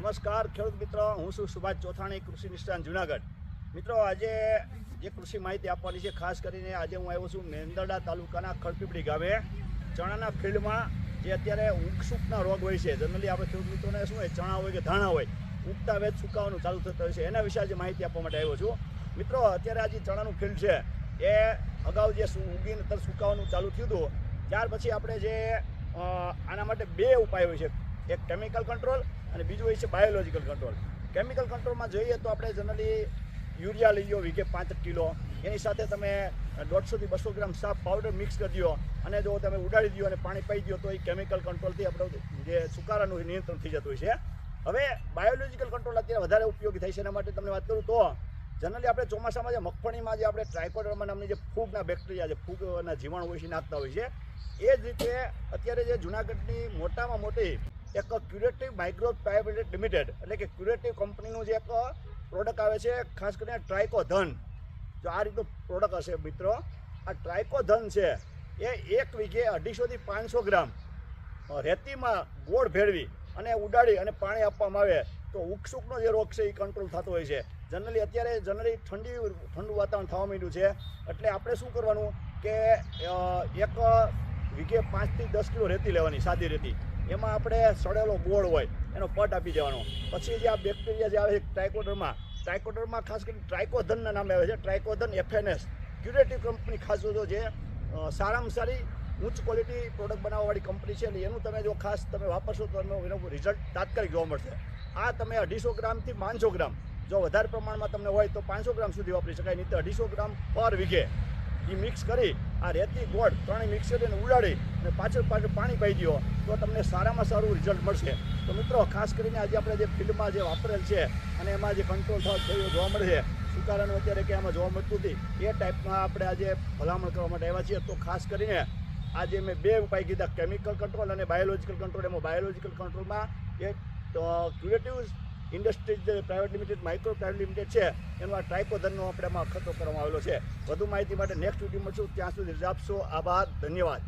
નમસ્કાર ખેડૂત મિત્રો, હું છું સુભાષ ચોથાણી, કૃષિ નિષ્ણાંત જુનાગઢ. મિત્રો, આજે જે કૃષિ માહિતી આપવાની છે, ખાસ કરીને આજે હું આવ્યો છું મેંદરડા તાલુકાના ખડપીપડી ગામે. ચણાના ફિલ્ડમાં જે અત્યારે ઊંઘસૂકના રોગ હોય છે જનરલી આપણે ખેડૂત મિત્રોને શું હોય, ચણા હોય કે ધાણા હોય, ઉગતા વેચ સુકાવાનું ચાલુ થતું હોય છે. એના વિશે આજે માહિતી આપવા માટે આવ્યો છું. મિત્રો, અત્યારે આ જે ચણાનું ફિલ્ડ છે, એ અગાઉ જે ઉગીને તર સુકાવાનું ચાલુ થયું હતું, ત્યાર પછી આપણે જે આના માટે બે ઉપાય હોય છે. એક કેમિકલ કંટ્રોલ અને બીજું હોય છે બાયોલોજિકલ કંટ્રોલ કેમિકલ કંટ્રોલમાં જોઈએ તો આપણે જનરલી યુરિયા લઈ લો વીઘે પાંચ કિલો. એની સાથે તમે દોઢસોથી બસો ગ્રામ સાફ પાવડર મિક્સ કરી દો. અને જો તમે ઉડાડી દો અને પાણી પાઈ દો તો એ કેમિકલ કંટ્રોલથી આપણું જે સુકારાનું નિયંત્રણ થઈ જતું હોય છે. હવે બાયોલોજિકલ કંટ્રોલ અત્યારે વધારે ઉપયોગી થાય છે એના માટે તમને વાત કરું તો જનરલી આપણે ચોમાસામાં જે મગફળીમાં જે આપણે ટ્રાયકોડર્મા નામની જે ફૂગના બેક્ટેરિયા છે ફૂગના જીવાણુ હોય છે નાખતા હોય છે, એ જ રીતે અત્યારે જે જુનાગઢની મોટામાં મોટી એક ક્યુરેટિવ માઇક્રો પ્રાઇવેટ લિમિટેડ એટલે કે ક્યુરેટિવ કંપનીનું જે એક પ્રોડક્ટ આવે છે, ખાસ કરીને ટ્રાયકોધન જો આ રીતનું પ્રોડક્ટ હશે મિત્રો, આ ટ્રાયકોધન છે, એ એક વીઘે અઢીસોથી પાંચસો ગ્રામ રેતીમાં ગોળ ભેળવી અને ઉડાડી અને પાણી આપવામાં આવે, તો ઉકસુકનો જે રોગ છે એ કંટ્રોલ થતો હોય છે. જનરલી અત્યારે જનરલી ઠંડી, ઠંડુ વાતાવરણ થવા માંડ્યું છે, એટલે આપણે શું કરવાનું કે એક વીઘે પાંચથી દસ કિલો રેતી લેવાની, સાદી રેતી. એમાં આપણે સડેલો ગોળ હોય, એનો પટ આપી દેવાનો. પછી જે આ બેક્ટેરિયા જે આવે છે ટ્રાયકોડરમાં ટ્રાયકોડરમાં ખાસ કરીને ટ્રાયકોધનના નામે આવે છે ટ્રાયકોધન એફએનએસ ક્યુરેટિવ કંપની ખાસ જો જે સારામાં સારી ઉચ્ચ ક્વોલિટી પ્રોડક્ટ બનાવવાવાળી કંપની છે એટલે એનું તમે જો ખાસ તમે વાપરશો તો એનું રિઝલ્ટ તાત્કાલિક જોવા મળશે. આ તમે અઢીસો ગ્રામથી પાંચસો ગ્રામ, જો વધારે પ્રમાણમાં તમને હોય તો પાંચસો ગ્રામ સુધી વાપરી શકાય, નહીં તો અઢીસો ગ્રામ પર વીઘે. એ મિક્સ કરી, આ રેતી ગોળ ત્રણેય મિક્સ કરીને ઉડાડી અને પાછળ પાછળ પાણી પાઈ દો તો તમને સારામાં સારું રિઝલ્ટ મળશે. તો મિત્રો, ખાસ કરીને આજે આપણે જે ફિલ્ડમાં જે વાપરેલ છે અને એમાં જે કંટ્રોલ થયો, જોવા મળે છે સુકારાનું અત્યારે કે આમાં જોવા મળતું હતી એ ટાઈપમાં આપણે આજે ભલામણ કરવા માટે આવ્યા છીએ. તો ખાસ કરીને આજે મેં બે ઉપાય કીધા. કેમિકલ કંટ્રોલ અને બાયોલોજિકલ કંટ્રોલ એમાં બાયોલોજિકલ કંટ્રોલમાં એ curative industries private limited, micro private limited છે, એનો આ ટ્રાઇકોધનનો આપણે આમાં ખતો કરવામાં આવેલો છે. વધુ માહિતી માટે નેક્સ્ટ વીડિયો મળશું. ત્યાં સુધી રજા આપશો. આભાર. ધન્યવાદ.